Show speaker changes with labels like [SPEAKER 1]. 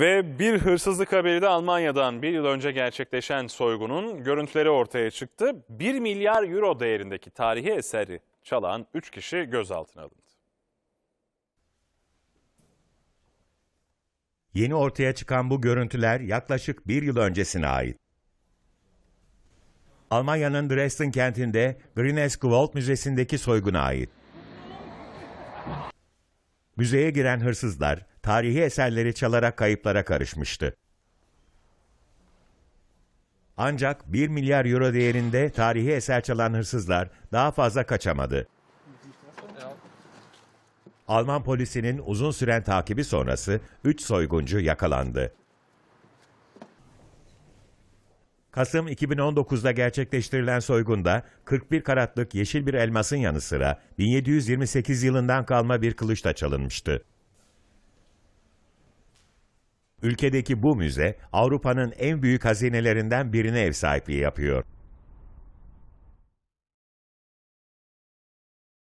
[SPEAKER 1] Ve bir hırsızlık haberi de Almanya'dan bir yıl önce gerçekleşen soygunun görüntüleri ortaya çıktı. 1 milyar euro değerindeki tarihi eseri çalan 3 kişi gözaltına alındı.
[SPEAKER 2] Yeni ortaya çıkan bu görüntüler yaklaşık bir yıl öncesine ait. Almanya'nın Dresden kentinde Grünes Müzesi'ndeki soyguna ait. Müzeye giren hırsızlar tarihi eserleri çalarak kayıplara karışmıştı. Ancak 1 milyar euro değerinde tarihi eser çalan hırsızlar daha fazla kaçamadı. Alman polisinin uzun süren takibi sonrası 3 soyguncu yakalandı. Kasım 2019'da gerçekleştirilen soygunda 41 karatlık yeşil bir elmasın yanı sıra 1728 yılından kalma bir kılıç da çalınmıştı. Ülkedeki bu müze Avrupa'nın en büyük hazinelerinden birine ev sahipliği yapıyor.